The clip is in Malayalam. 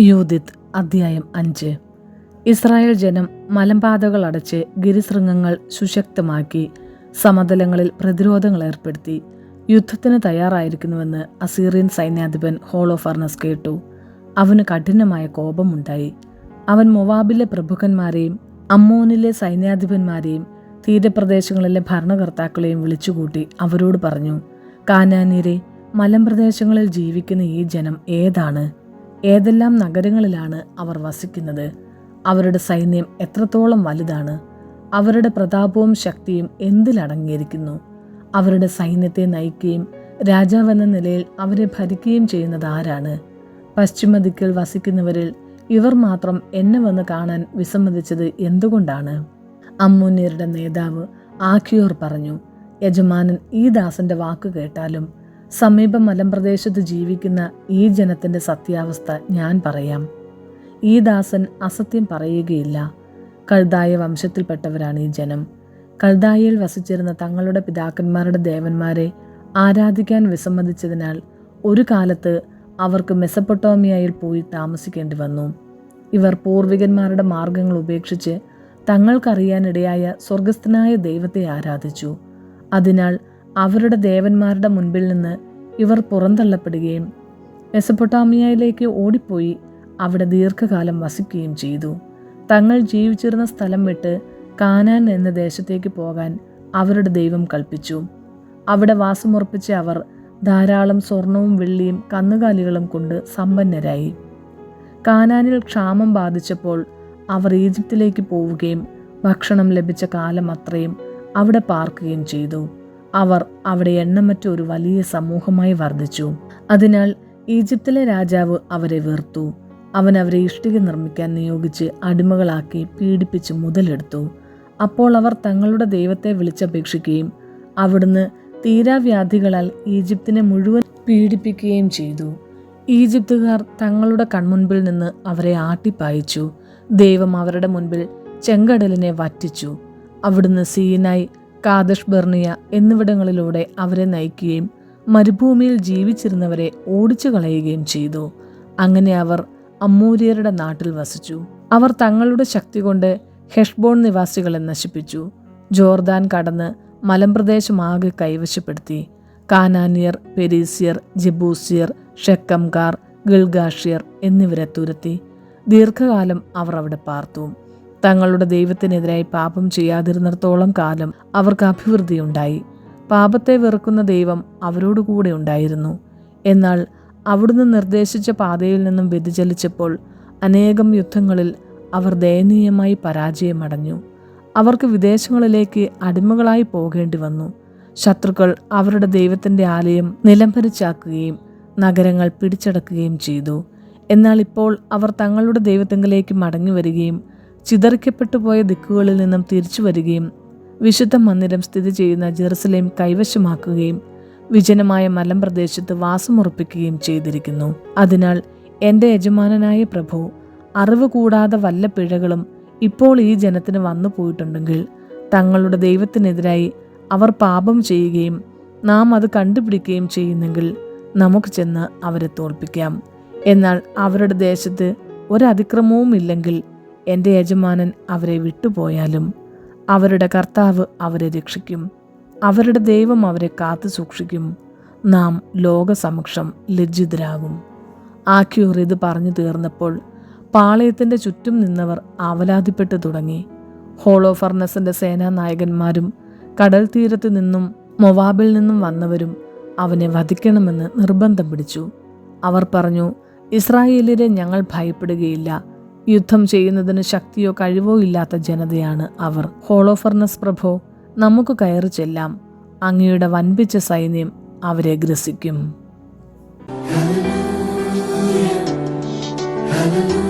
യൂതിത്ത് അധ്യായം അഞ്ച്. ഇസ്രായേൽ ജനം മലമ്പാതകൾ അടച്ച് ഗിരിശൃംഗങ്ങൾ സുശക്തമാക്കി സമതലങ്ങളിൽ പ്രതിരോധങ്ങൾ ഏർപ്പെടുത്തി യുദ്ധത്തിന് തയ്യാറായിരിക്കുന്നുവെന്ന് അസീറിയൻ സൈന്യാധിപൻ ഹോളോഫർണസ് കേട്ടു. അവന് കഠിനമായ കോപമുണ്ടായി. അവൻ മൊവാബിലെ പ്രഭുക്കന്മാരെയും അമ്മോനിലെ സൈന്യാധിപന്മാരെയും തീരപ്രദേശങ്ങളിലെ ഭരണകർത്താക്കളെയും വിളിച്ചുകൂട്ടി അവരോട് പറഞ്ഞു കാനാനിരെ മലമ്പ്രദേശങ്ങളിൽ ജീവിക്കുന്ന ഈ ജനം ഏതാണ്? ഏതെല്ലാം നഗരങ്ങളിലാണ് അവർ വസിക്കുന്നത്? അവരുടെ സൈന്യം എത്രത്തോളം വലുതാണ്? അവരുടെ പ്രതാപവും ശക്തിയും എന്തിലടങ്ങിയിരിക്കുന്നു അവരുടെ സൈന്യത്തെ നയിക്കുകയും രാജാവെന്ന നിലയിൽ അവരെ ഭരിക്കുകയും ചെയ്യുന്നത് ആരാണ്? പശ്ചിമ ദിക്കിൽ വസിക്കുന്നവരിൽ ഇവർ മാത്രം എന്നെ വന്ന് കാണാൻ വിസമ്മതിച്ചത് എന്തുകൊണ്ടാണ്? അമ്മൂന്യരുടെ നേതാവ് ആഖിയോർ പറഞ്ഞു യജമാനൻ ഈ ദാസന്റെ വാക്ക് കേട്ടാലും സമീപ മലമ്പ്രദേശത്ത് ജീവിക്കുന്ന ഈ ജനത്തിന്റെ സത്യാവസ്ഥ ഞാൻ പറയാം. ഈ ദാസൻ അസത്യം പറയുകയില്ല. കൽദായ വംശത്തിൽപ്പെട്ടവരാണ് ഈ ജനം. കൽദായയിൽ വസിച്ചിരുന്ന തങ്ങളുടെ പിതാക്കന്മാരുടെ ദേവന്മാരെ ആരാധിക്കാൻ വിസമ്മതിച്ചതിനാൽ ഒരു കാലത്ത് അവർക്ക് മെസപ്പൊട്ടോമിയയിൽ പോയി താമസിക്കേണ്ടി വന്നു. ഇവർ പൂർവികന്മാരുടെ മാർഗങ്ങൾ ഉപേക്ഷിച്ച് തങ്ങൾക്കറിയാനിടയായ സ്വർഗസ്ഥനായ ദൈവത്തെ ആരാധിച്ചു. അതിനാൽ അവരുടെ ദേവന്മാരുടെ മുൻപിൽ നിന്ന് ഇവർ പുറന്തള്ളപ്പെടുകയും മെസപ്പൊട്ടാമിയയിലേക്ക് ഓടിപ്പോയി അവിടെ ദീർഘകാലം വസിക്കുകയും ചെയ്തു. തങ്ങൾ ജീവിച്ചിരുന്ന സ്ഥലം വിട്ട് കാനാൻ എന്ന ദേശത്തേക്ക് പോകാൻ അവരുടെ ദൈവം കൽപ്പിച്ചു. അവിടെ വാസമുറപ്പിച്ച അവർ ധാരാളം സ്വർണവും വെള്ളിയും കന്നുകാലികളും കൊണ്ട് സമ്പന്നരായി. കാനാനിൽ ക്ഷാമം ബാധിച്ചപ്പോൾ അവർ ഈജിപ്തിലേക്ക് പോവുകയും ഭക്ഷണം ലഭിച്ച കാലം അത്രയും അവിടെ പാർക്കുകയും ചെയ്തു. അവർ അവിടെ എണ്ണമറ്റ ഒരു വലിയ സമൂഹമായി വർദ്ധിച്ചു. അതിനാൽ ഈജിപ്തിലെ രാജാവ് അവരെ വെറുത്തു അവൻ അവരെ ഇഷ്ടിക നിർമ്മിക്കാൻ നിയോഗിച്ച് അടിമകളാക്കി പീഡിപ്പിച്ച് മുതലെടുത്തു. അപ്പോൾ അവർ തങ്ങളുടെ ദൈവത്തെ വിളിച്ചപേക്ഷിക്കുകയും അവിടുന്ന് തീരാവ്യാധികളാൽ ഈജിപ്തിനെ മുഴുവൻ പീഡിപ്പിക്കുകയും ചെയ്തു. ഈജിപ്തുകാർ തങ്ങളുടെ കൺമുൻപിൽ നിന്ന് അവരെ ആട്ടിപ്പായിച്ചു. ദൈവം അവരുടെ മുൻപിൽ ചെങ്കടലിനെ വറ്റിച്ചു. അവിടുന്ന് സീനായി കാദഷ് ബർണിയ എന്നിവിടങ്ങളിലൂടെ അവരെ നയിക്കുകയും മരുഭൂമിയിൽ ജീവിച്ചിരുന്നവരെ ഓടിച്ചു കളയുകയും ചെയ്തു. അങ്ങനെ അവർ അമ്മൂര്യരുടെ നാട്ടിൽ വസിച്ചു. അവർ തങ്ങളുടെ ശക്തി കൊണ്ട് ഹെഷ്ബോൺ നിവാസികളെ നശിപ്പിച്ചു. ജോർദാൻ കടന്ന് മലമ്പ്രദേശമാകെ കൈവശപ്പെടുത്തി. കാനാനിയർ പെരീസിയർ ജബൂസിയർ ഷെക്കംകാർ ഗിൽഗാഷിയർ എന്നിവരെ തുരത്തി. ദീർഘകാലം അവർ അവിടെ പാർത്തു. തങ്ങളുടെ ദൈവത്തിനെതിരായി പാപം ചെയ്യാതിരുന്നിടത്തോളം കാലം അവർക്ക് അഭിവൃദ്ധി ഉണ്ടായി. പാപത്തെ വെറുക്കുന്ന ദൈവം അവരോട് കൂടെ ഉണ്ടായിരുന്നു. എന്നാൽ അവിടുന്ന് നിർദ്ദേശിച്ച പാതയിൽ നിന്നും വ്യതിചലിച്ചപ്പോൾ അനേകം യുദ്ധങ്ങളിൽ അവർ ദയനീയമായി പരാജയമടഞ്ഞു. അവർക്ക് വിദേശങ്ങളിലേക്ക് അടിമകളായി പോകേണ്ടി വന്നു. ശത്രുക്കൾ അവരുടെ ദൈവത്തിന്റെ ആലയം നിലംപരിച്ചാക്കുകയും നഗരങ്ങൾ പിടിച്ചടക്കുകയും ചെയ്തു. എന്നാൽ ഇപ്പോൾ അവർ തങ്ങളുടെ ദൈവത്തെങ്കിലേക്ക് മടങ്ങി വരികയും ചിതറിക്കപ്പെട്ടു പോയ ദിക്കുകളിൽ നിന്നും തിരിച്ചു വരികയും വിശുദ്ധ മന്ദിരം സ്ഥിതി ചെയ്യുന്ന ജെറുസലേം കൈവശമാക്കുകയും വിജനമായ മലമ്പ്രദേശത്ത് വാസമുറപ്പിക്കുകയും ചെയ്തിരിക്കുന്നു. അതിനാൽ എന്റെ യജമാനനായ പ്രഭു അറിവ് കൂടാതെ വല്ല പിഴകളും ഇപ്പോൾ ഈ ജനത്തിന് വന്നു പോയിട്ടുണ്ടെങ്കിൽ തങ്ങളുടെ ദൈവത്തിനെതിരായി അവർ പാപം ചെയ്യുകയും നാം അത് കണ്ടുപിടിക്കുകയും ചെയ്യുന്നെങ്കിൽ നമുക്ക് ചെന്ന് അവരെ തോൽപ്പിക്കാം. എന്നാൽ അവരുടെ ദേശത്ത് ഒരതിക്രമവും ഇല്ലെങ്കിൽ എന്റെ യജമാനൻ അവരെ വിട്ടുപോയാലും അവരുടെ കർത്താവ് അവരെ രക്ഷിക്കും. അവരുടെ ദൈവം അവരെ കാത്തു സൂക്ഷിക്കും. നാം ലോകസമക്ഷം ലജ്ജിതരാകും. ആക്യൂർ ഇത് പറഞ്ഞു തീർന്നപ്പോൾ പാളയത്തിന്റെ ചുറ്റും നിന്നവർ ആവലാതിപ്പെട്ടു തുടങ്ങി. ഹോളോ ഫർണസിന്റെ സേനാനായകന്മാരും കടൽ തീരത്ത് നിന്നും മൊവാബിൽ നിന്നും വന്നവരും അവനെ വധിക്കണമെന്ന് നിർബന്ധം പിടിച്ചു. അവർ പറഞ്ഞു ഇസ്രായേലിനെ ഞങ്ങൾ ഭയപ്പെടുകയില്ല. യുദ്ധം ചെയ്യുന്നതിന് ശക്തിയോ കഴിവോ ഇല്ലാത്ത ജനതയാണ് അവർ ഹോളോഫർണസ് പ്രഭോ നമുക്ക് കയറി ചെല്ലാം അങ്ങയുടെ വൻപിച്ച സൈന്യം അവരെ ഗ്രസിക്കും Hallelujah.